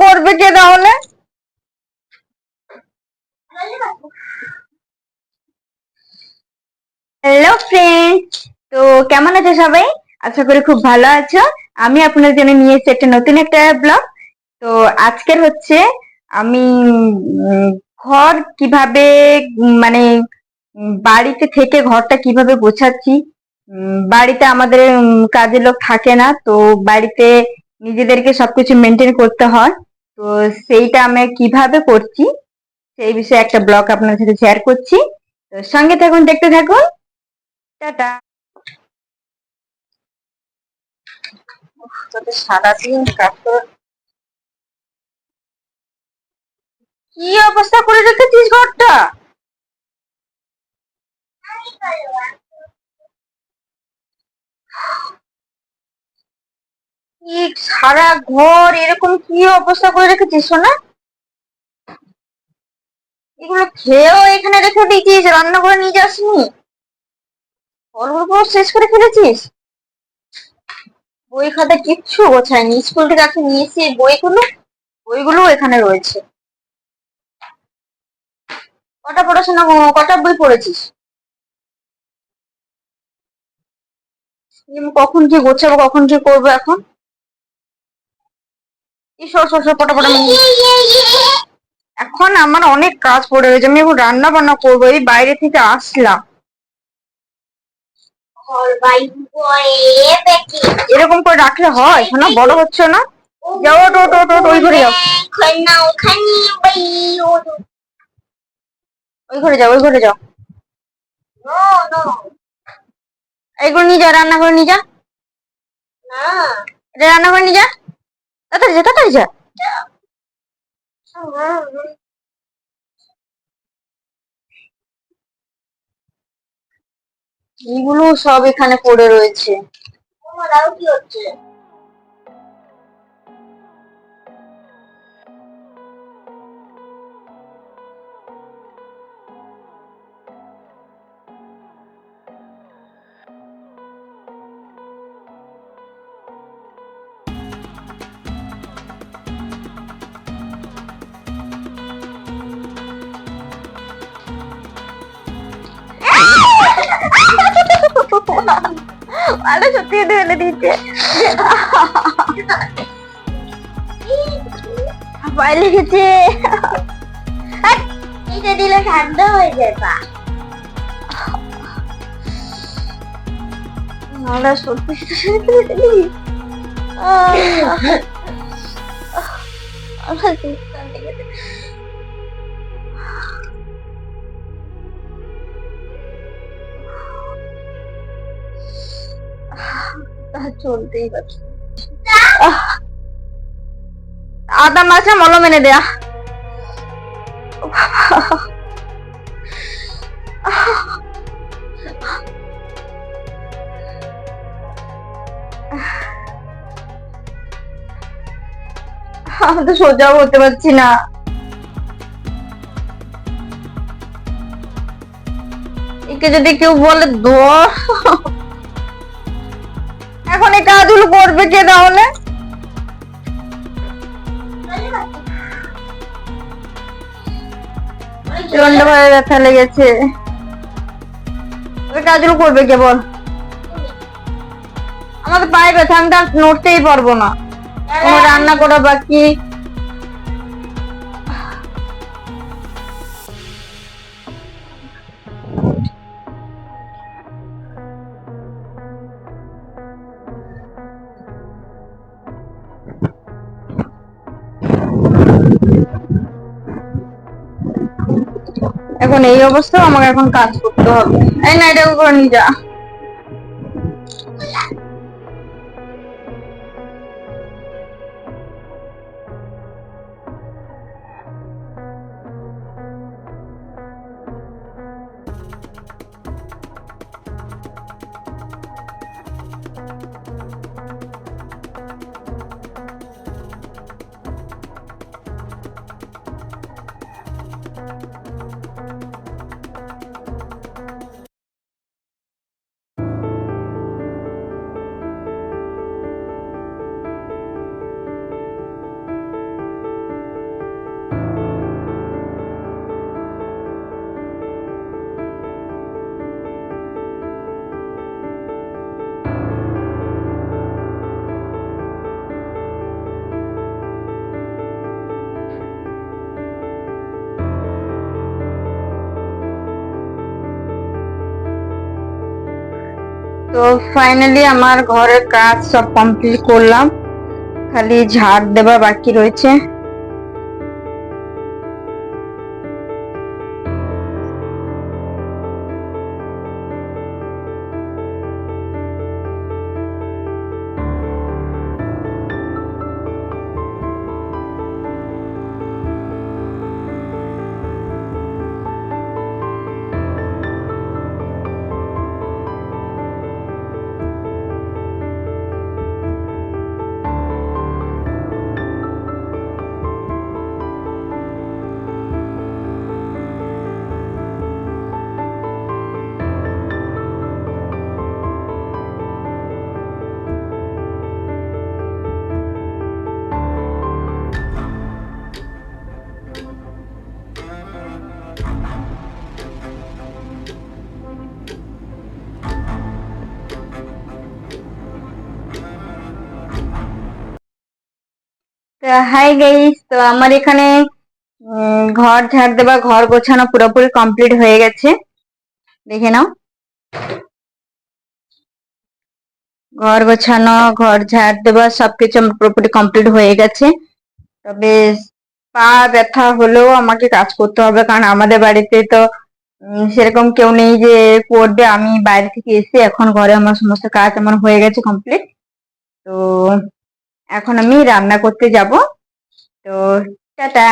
করবে কে তাহলে? Hello friend তো কেমন আছো সবাই? আশা করি খুব ভালো আছো। আমি আপনাদের জন্য নিয়ে এসেছি একটা নতুন একটা ব্লগ তো আজকের হচ্ছে আমি ঘর কীভাবে মানে বাড়িতে থেকে ঘরটা কীভাবে গোছাচ্ছি বাড়িতে আমাদের কাজের লোক থাকে না, তো বাড়িতে নিজেদেরকে সবকিছু মেনটেন করতে হয়। তো সেইটা আমি কীভাবে করছি, সেই বিষয়ে একটা ব্লগ আপনার সাথে শেয়ার করছি। তো সঙ্গে থাকুন, দেখতে থাকুন। টাটা। সারাদিন কি অবস্থা করে রেখেছিস ঘরটা কি সারা ঘর এরকম কি অবস্থা করে রেখেছিস, সোনা? এগুলো খেয়েও এখানে রেখে দিয়েছিস, রান্না করে নিয়ে যাসনি? ফলগুলো শেষ করে ফেলেছিস? বই খাতা কিচ্ছু গোছায়নি, স্কুল থেকে আজকে নিয়ে এসে বইগুলো বইগুলো এখানে রয়েছে। কটা পড়াশোনা কটা বই পড়েছিস? কখন কি গোছাবো, কখন কি করব এখন? সর সর সর পটা পটা এখন আমার অনেক কাজ পড়ে রয়েছে আমি এখন রান্না বান্না করব এই বাইরে থেকে আসলাম। এরকম করে রাখলে হয় শোনা বড় হচ্ছে না? যাও ওটো ওটো ওটো, ওই ঘরে যাও। ওই ঘরে যাও ওই ঘরে যাও। এইগুলো নিয়ে যা রান্না করে নিয়ে যা। রান্না করে নিয়ে যা। তাড়াতাড়ি যা তাড়াতাড়ি যা। এগুলো সব এখানে পড়ে রয়েছে। কি হচ্ছে ভালো সত্যি ফেলে দিচ্ছে ভয় লেগেছে এটা দিলে ঠান্ডা হয়ে যাবে আমরা তা চলতেই পারছে! আদা মাছে মলম এনে দেয়া আমি তো সোজাও হতে পারছি না। একে যদি কেউ বলে এখন এই কাজগুলো করবে কে তাহলে? ভাবে ব্যথা লেগেছে। ওই কাজগুলো করবে কে বল? আমাদের পায়ে ব্যথা, আমি নড়তেই পারব না। রান্না করা বাকি? এখন এই অবস্থায় আমাকে এখন কাজ করতে হবে। এই না এটা করে নিয়ে যা। ফাইনালি আমার ঘরের কাজ সব কমপ্লিট করলাম। খালি ঝাড় দেওয়া বাকি রয়েছে। হাই গাইস তো আমার এখানে ঘর ঝাড় দেওয়া, ঘর গোছানো পুরোপুরি কমপ্লিট হয়ে গেছে। দেখে নাও। ঘর গোছানো, ঘর ঝাড় দেওয়া, সবকিছু আমার পুরোপুরি কমপ্লিট হয়ে গেছে। তবে পা ব্যথা হলেও আমাকে কাজ করতে হবে, কারণ আমাদের বাড়িতে তো সেরকম কেউ নেই যে করবে। আমি বাইরে থেকে এসে এখন ঘরে আমার সমস্ত কাজ আমার হয়ে গেছে কমপ্লিট তো এখন আমি রান্না করতে যাব। তো টাটা।